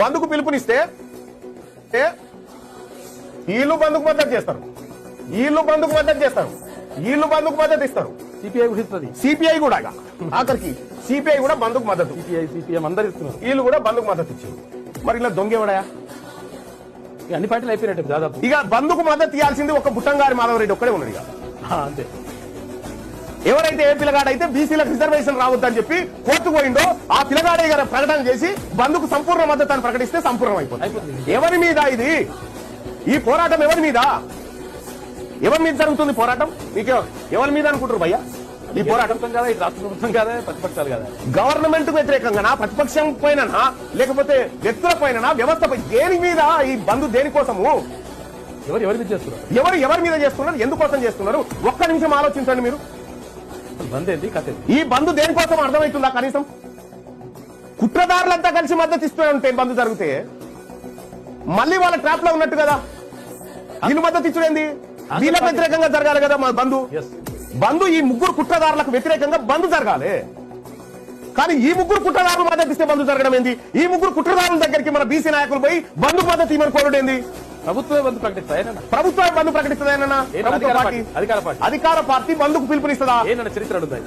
బంధుకు పిలుపునిస్తే వీళ్ళు బంధుకు మద్దతు చేస్తారు. వీళ్ళు బంధుకు మద్దతు చేస్తారు. వీళ్ళు బంధుకు మద్దతు ఇస్తారు. సిపిఐ కూడా ఇస్తుంది సిపిఐ కూడా. ఆఖరికి సిపిఐ కూడా బంధుకు మద్దతు. సిపిఐ సిపిఎం అందరు ఇస్తున్నారు. వీళ్ళు కూడా బంధుకు మద్దతు ఇచ్చింది మరి ఇలా దొంగేవడయా ఇక అన్ని పార్టీలు అయిపోయినట్టు దాదాపు. ఇక బంధుకు మద్దతు ఇవ్వాల్సింది ఒక బుట్టంగారి మాధవరెడ్డి ఒక్కడే ఉన్నాడు ఇక. అంతే. ఎవరైతే ఏ పిల్లగాడైతే బీసీలకు రిజర్వేషన్ రావద్దని చెప్పి కోర్టు పోయిండో ఆ పిల్లగాడే గారు ప్రకటన చేసి బంధుకు సంపూర్ణ మద్దతు ప్రకటిస్తే సంపూర్ణం అయిపోతుంది. ఎవరి మీద ఇది? ఈ పోరాటం ఎవరి మీద? ఎవరి మీద జరుగుతుంది పోరాటం? మీకు ఎవరి మీద అనుకుంటారు భయ్యా? ఈ పోరాటం కదా? ఇది రాష్ట్ర ప్రభుత్వం కదా? ప్రతిపక్షాలు కదా? గవర్నమెంట్ వ్యతిరేకంగానా? ప్రతిపక్షం పైననా? లేకపోతే వ్యక్తుల పైననా? వ్యవస్థ దేని మీద ఈ బంధు దేనికోసము? ఎవరు ఎవరి మీద చేస్తున్నారు? ఎవరు ఎవరి మీద చేస్తున్నారు? ఎందుకోసం చేస్తున్నారు? ఒక్క నిమిషం ఆలోచించండి మీరు. బంద్ కథ ఈ బంధు దేనికోసం అర్థమవుతుందా కనీసం? కుట్రదారులంతా కలిసి మద్దతు ఇస్తూ ఉంటే బంధు జరిగితే? మళ్ళీ వాళ్ళ ట్రాప్లో ఉన్నట్టు కదా? వీళ్ళు మద్దతు ఇచ్చుడేంది? వీళ్ళకి వ్యతిరేకంగా జరగాలి కదా మా బంధు బంధు ఈ ముగ్గురు కుట్రదారులకు వ్యతిరేకంగా బంధు జరగాలి. కానీ ఈ ముగ్గురు కుట్రదారులు మద్దతు ఇస్తే బంధు జరగడం ఏంది? ఈ ముగ్గురు కుట్రదారుల దగ్గరికి మన బీసీ నాయకులు పోయి బంధు మద్దతు ఇవ్వని కోరుడేంది ప్రభుత్వమే బంధు ప్రకటిస్తుందేనన్నా ఏంటి ప్రభుత్వ అధికార పార్టీ? పార్టీ? అధికార పార్టీ. అధికార పార్టీ బంధుకు పిలుపునిస్తుందా? ఏంటన్న చరిత్ర అడుగుతాయి